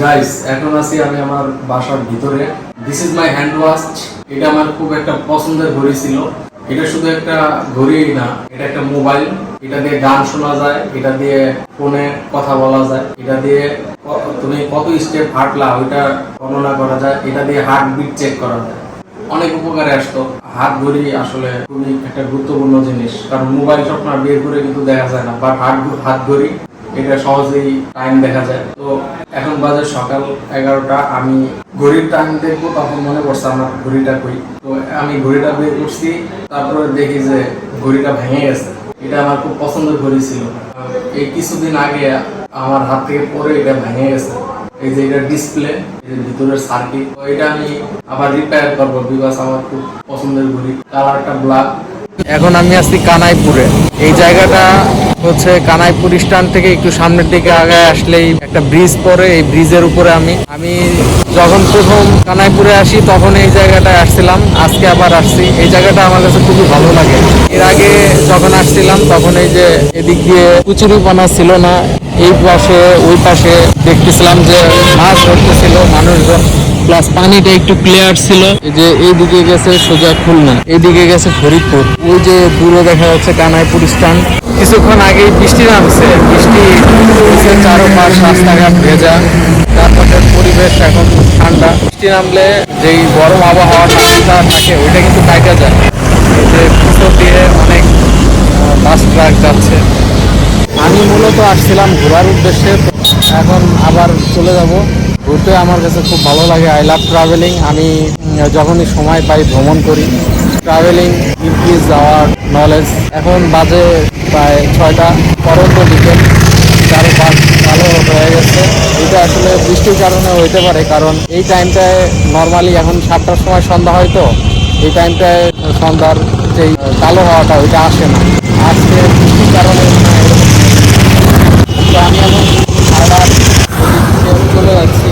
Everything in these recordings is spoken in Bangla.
গাইস এখন আছি আমি আমার বাসার ভিতরে। This is my hand wash এটা আমার খুব একটা পছন্দের ঘড়ি ছিল। এটা শুধু একটা ঘড়ি না, এটা একটা মোবাইল। এটা দিয়ে গান শোনা যায়, এটা দিয়ে ফোনে কথা বলা যায়, এটা দিয়ে তুমি কত স্টেপ হাঁটলা, ওইটা গণনা করা যায়, এটা দিয়ে হার্ট বিট চেক করা যায়। অনেক উপকারে আসতো। হাত ঘড়ি আসলে খুবই একটা গুরুত্বপূর্ণ জিনিস। কারণ মোবাইল সবসময় বের করে কিন্তু দেখা যায় না বাট হাত হাত ঘড়ি এটা সহজেই টাইম দেখা যায়। তো এখন বাজে সকাল এগারোটা, আমি ঘড়ির টাইম দেখব, তখন মনে পড়ছে আমার ঘড়িটা কই। তো আমি ঘড়িটা বের করছি, তারপরে দেখি যে ঘড়িটা ভেঙে গেছে। এটা আমার খুব পছন্দের ঘড়ি ছিল। এই কিছুদিন আগে আমার হাত থেকে পরে এটা ভেঙে গেছে। এই যে এটা ডিসপ্লে ভিতরের সার্কিট তো এটা আমি আবার রিপেয়ার করব বিকজ আমার খুব পছন্দের ঘড়ি। কালারটা ব্ল্যাক এখন আমি আছি কানাইপুরে। এই জায়গাটা হচ্ছে কানাইপুর স্ট্যান্ড থেকে একটু সামনের দিকে আগে আসলেই একটা ব্রিজ পরে এই ব্রিজের উপরে আমি আমি যখন প্রথম কানাইপুরে আসি তখন এই জায়গাটায় আসছিলাম। আজকে আবার আসছি। এই জায়গাটা আমার কাছে খুবই ভালো লাগে। এর আগে যখন আসছিলাম তখন এই যে এদিক দিয়ে কুচুরিপানা ছিল না, এই পাশে, ওই পাশে দেখতেছিলাম যে মাছ ধরতেছিল মানুষজন। প্লাস পানিটা একটু ক্লিয়ার ছিল। যে এইদিকে গেছে সোজা খুলনা, এইদিকে গেছে ফরিদপুর। ওই যে দূরে দেখা যাচ্ছে কানাইপুর স্ট্যান্ড কিছুক্ষণ আগেই বৃষ্টি নামছে। বৃষ্টি চারোপাশ রাস্তাঘাট ভেজা। তারপরে পরিবেশ এখন ঠান্ডা। বৃষ্টি নামলে যেই গরম আবহাওয়াটা থাকে, ওইটা কিন্তু কাটা যায়। যে পিছন দিয়ে অনেক বাস ট্রাক যাচ্ছে। আমি মূলত আসছিলাম ঘোরার উদ্দেশ্যে। এখন আবার চলে যাব। ঘুরতে আমার কাছে খুব ভালো লাগে আই লাভ ট্রাভেলিং আমি যখনই সময় পাই ভ্রমণ করি। ট্রাভেলিং ইনক্রিজ আওয়ার নলেজ এখন বাজে প্রায় ছয়টা পরন্ত বিকেল পাঁচ, ভালো হয়ে গেছে। এটা আসলে বৃষ্টির কারণে হইতে পারে, কারণ এই টাইমটায় নর্মালি এখন সাতটার সময় সন্ধ্যা হয় তো। এই টাইমটায় সন্ধ্যার যেই কালো হওয়াটা, ওইটা আসে না। আজকে বৃষ্টির কারণে মনে হয় এরকম তো আমি এখন আবার ওদিকে চলে যাচ্ছি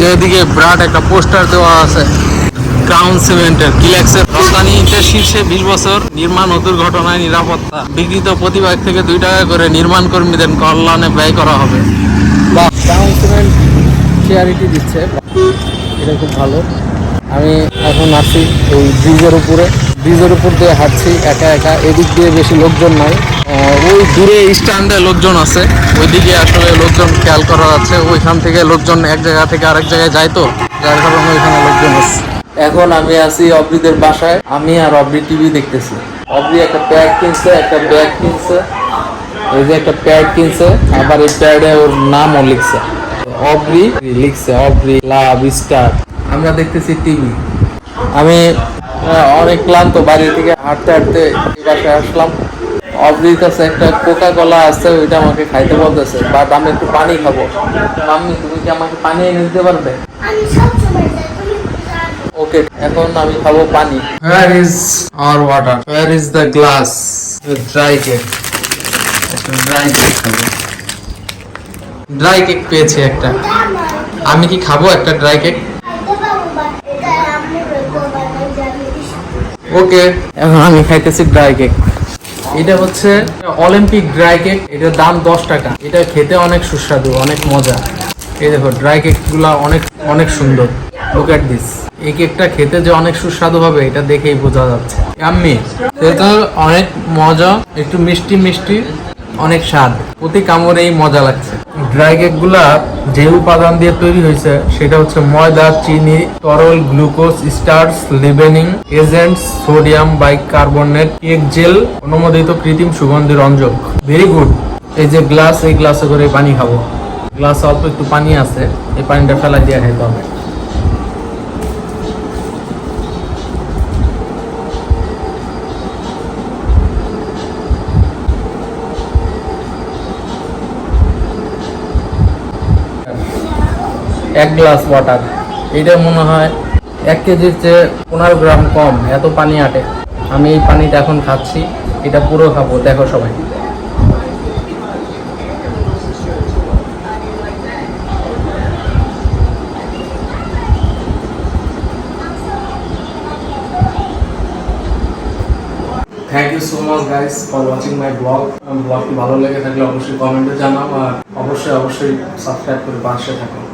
যেদিকে বিরাট একটা পোস্টার দেওয়া আছে। ক্রাউন সিমেন্টের কিলেক্সের রপ্তানি ইটের শীর্ষে বিশ বছর নির্মাণ ও দুর্ঘটনায় নিরাপত্তা। বিকৃত প্রতিবাদ থেকে দুই টাকা করে নির্মাণ কর্মীদের কল্যাণে ব্যয় করা হবে। ক্রাউন সিমেন্ট চেয়ারিটি দিচ্ছে। এটা খুব ভালো। আমি এখন আছি এই ব্রিজের উপরে। ব্রিজের উপর দিয়ে হাঁটছি, একা একা। এদিক দিয়ে বেশি লোকজন নাই। ওই দূরে স্ট্যান্ডে লোকজন আছে। ওইদিকে আসলে লোকজন খেয়াল করা আছে। ওইখান থেকে লোকজন এক জায়গা থেকে আরেক জায়গায় যায় তো, যার কারণে ওইখানে লোকজন আছে। এখন আমি আছি অব্রিদের বাসায়। আমি আর অব্রি টিভি দেখতেছি। অব্রি একটা প্যাড কিনছে, একটা ব্যাগ কিনছে। এই যে একটা প্যাড কিনছে, আবার এই প্যাডে ওর নামও লিখছে। অব্রি লিখছে অব্রি লাভ স্টার। আমরা দেখতেছি টিভি। আমি অনেক ক্লান্ত বাড়ি থেকে হাঁটতে হাঁটতে এই বাসায় আসলাম। অব্রির কাছে একটা কোকা কোলা আছে ওইটা আমাকে খাইতে বলতেছে বাট আমি একটু পানি খাব। মাম্মি তুমি কি আমাকে পানি এনে দিতে পারবে। ওকে এখন আমি খাব পানি। Where is our water where is the glass dry cake dry cake খাব। ড্রাই কেক পেয়েছি একটা। আমি কি খাব একটা ড্রাই কেক খাইতে পারব বা এটা আমি রইবো বানাই যাবি ওকে। এখন আমি খাইতেছি ড্রাই কেক এটা হচ্ছে অলিম্পিক ড্রাই কেক এটার দাম দশ টাকা। এটা খেতে অনেক সুস্বাদু অনেক মজা। এই দেখো ড্রাই কেকগুলো অনেক অনেক সুন্দর। লুক অ্যাট দিস এই কেকটা খেতে যে অনেক সুস্বাদু হবে এটা দেখেই বোঝা যাচ্ছে। আম্মি এটা অনেক মজা একটু মিষ্টি মিষ্টি অনেক স্বাদ। প্রতি কামড়েই মজা লাগছে। ড্রাই কেকগুলা যে উপাদান দিয়ে তৈরি হয়েছে, সেটা হচ্ছে ময়দা, চিনি, তরল glucose starch leavening agents, sodium bicarbonate, cake gel, অনুমোদিত কৃত্রিম সুগন্ধি রঞ্জক। ভেরি গুড এই যে গ্লাস, এই গ্লাসে করে পানি খাব। গ্লাসে অল্প একটু পানি আছে, এই পানিটা ফেলা দিয়ে খেতে হবে। এক গ্লাস ওয়াটার এটা মনে হয় এক কেজির চেয়ে পনেরো গ্রাম কম, এত পানি আটে। আমি এই পানিটা এখন খাচ্ছি, এটা পুরো খাব, দেখো সবাই। Thank you so much guys for watching my blog ব্লগটি ভালো লেগে থাকলে অবশ্যই কমেন্টে জানাও, আর অবশ্যই অবশ্যই সাবস্ক্রাইব করে পাশে থাকুন